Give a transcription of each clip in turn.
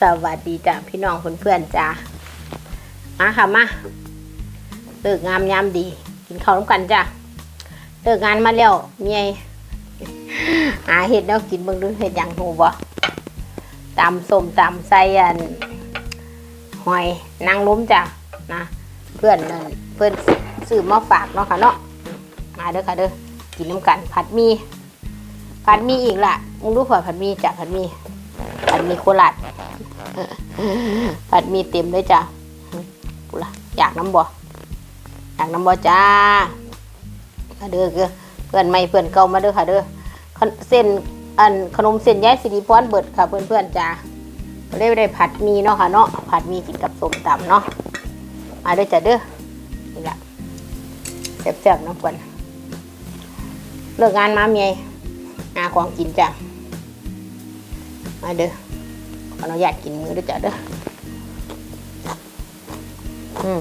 สวัสดีจ้ะพี่น้องเพื่อนๆจ้ามาค่ะมาเลิกงามยามดี กินข้าวร่วมกันจ้ะเลิกงานมาแล้วเมียหาเห็ดแล้วกินเบิ่งดูเห็ดอย่างหูบ่ตำส้มตำใส่อันหอยนางล้มจ้ะนะเพื่อนเพื่อนซื้อมาฝากเนาะค่ะเนาะมาเด้อค่ะเด้อกินน้ำกันผัดหมีผัดหมีอีกละมึงรู้เผื่อผัดหมีจ้ะผัดหมี ผัดหมีโคราชผัดมีเต็มเลยจ้ะปุละอยากน้ำบ่อยากน้ำบ่จ้ามาเด้อคือเพื่อนใหม่เพื่อนเก่ามาเด้อค่ะเด้อเส้นอันขนมเส้นย้ายสิริพรเบิดค่ะเพื่อนเพื่อนๆจ้าได้ได้ผัดมีเนาะค่ะเนาะผัดมีกินกับส้มตำเนาะมาเด้อจ้ะเด้อนี่ละแซ่บๆน้ำกันเลิกงานมาเมียหาของกินจ้ะมาเด้อ ขออนุญาตกินมือด้วยจ้ะเด้ออืม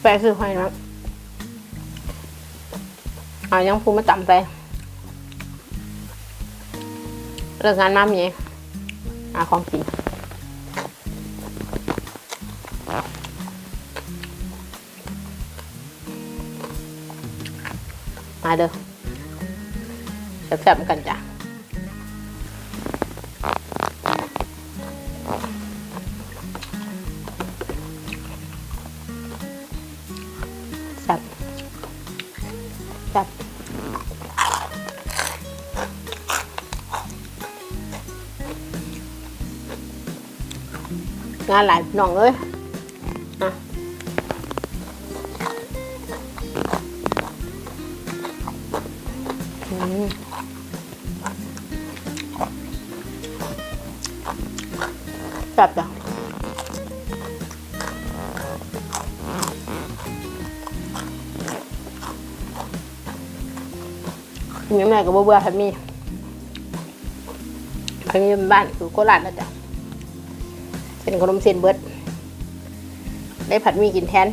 แปะซื้อหอยนะอายังพูมาต่ำไปเลิกงานมามีหาของกิน มาเด้อแซ่บๆกันจ้ะแซ่บแซ่บงานหลายน้องเอ้ย แซ่บจ้ะมีแม่กับเบื่อๆพันมีพันมีบ้านอยู่โคราชนะจ๊ะเป็นขนมเส้นเบิดได้ผัดหมีกินแทน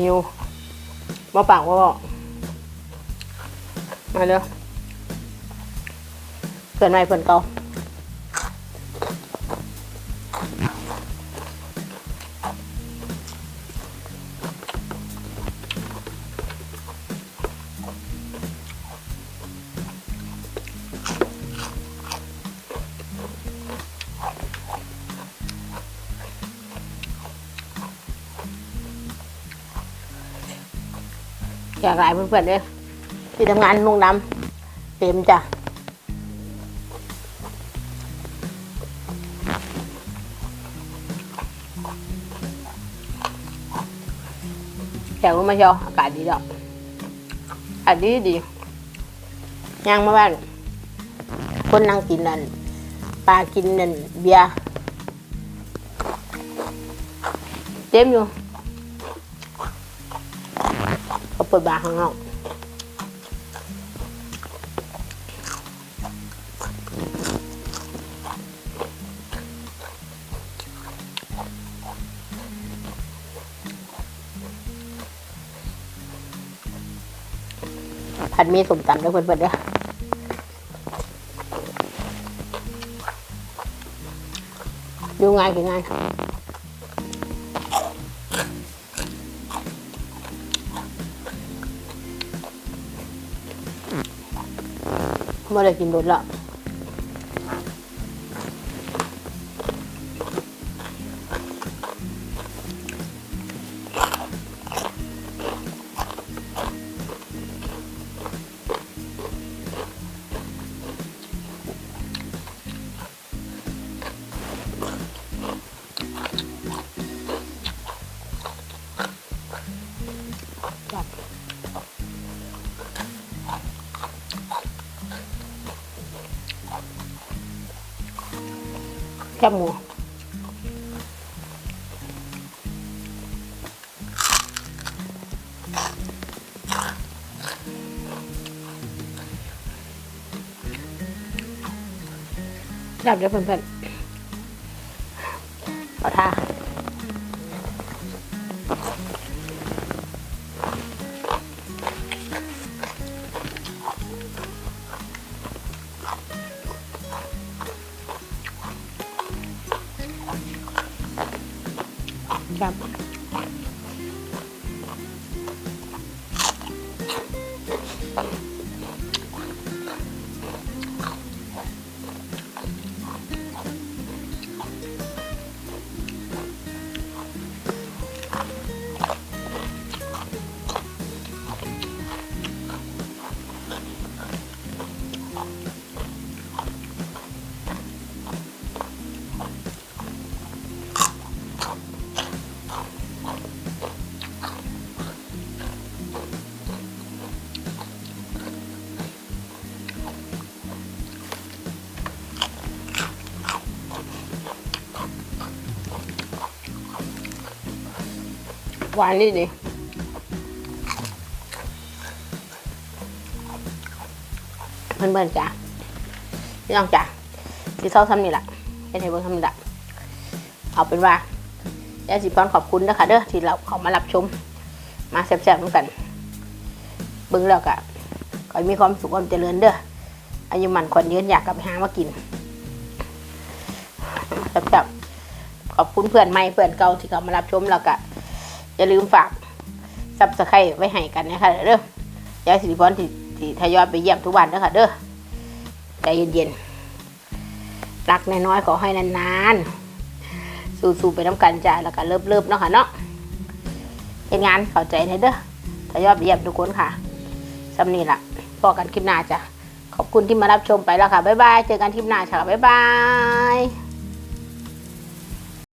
หิวมาปากว่าบอกมาเร็วเพื่อนใหม่เพื่อนเก่า อยากหลายเพื่อนๆเลยที่ทำงานลงน้ำเต็มจ้ะอยากลงมาเชียวอากาศดีดอกอากาศดีดีย่างมาบ้าน คนนั่งกินนั่นปลากินนั่นเบียร์เต็มอยู่ เปิดบาร์ข้างนอกผัดมีสมตำด้วยเพื่อนๆเด้อดูง่ายคือง่าย ม่ได้กินโดนละ จคบหมูดับเดี๋ยวเพื่อนๆขอท่า ค หวานนี่ดิเพื่อนๆจ้ะพี่น้องจ้ะที่เศร้าทำนี่แหละเป็นไทยเบิร์ทำนี่แหละเอาเป็นว่ายายสิพรขอบคุณนะคะเด้อที่เราเขามารับชม มาแซ่บๆด้วยกันเบิ่งแล้วก็ขอให้มีความสุขความเจริญเด้ออายุมันคนยืนอยากกลับไปหามากินแซ่บๆขอบคุณเพื่อนใหม่เพื่อนเก่าที่เขามารับชมแล้วก็ อย่าลืมฝากซับสไครต์ไว้ให้กันนะคะเด้อยายสิริพรที่ทยอยไปเยี่ยมทุกวันนะคะเด้อใจเย็นๆรักน้อยๆขอให้นานๆ สู้ๆไปน้ำกันจ้าแล้วก็เลิบๆเนาะค่ะเนาะเป็นงานเข้าใจในเด้อทยอยไปเยี่ยมทุกคนค่ะสำนีละพอกันคลิปหน้าจ้ะขอบคุณที่มารับชมไปแล้วค่ะ บ๊ายบาย เจอกันคลิปหน้าค่ะ บ๊ายบาย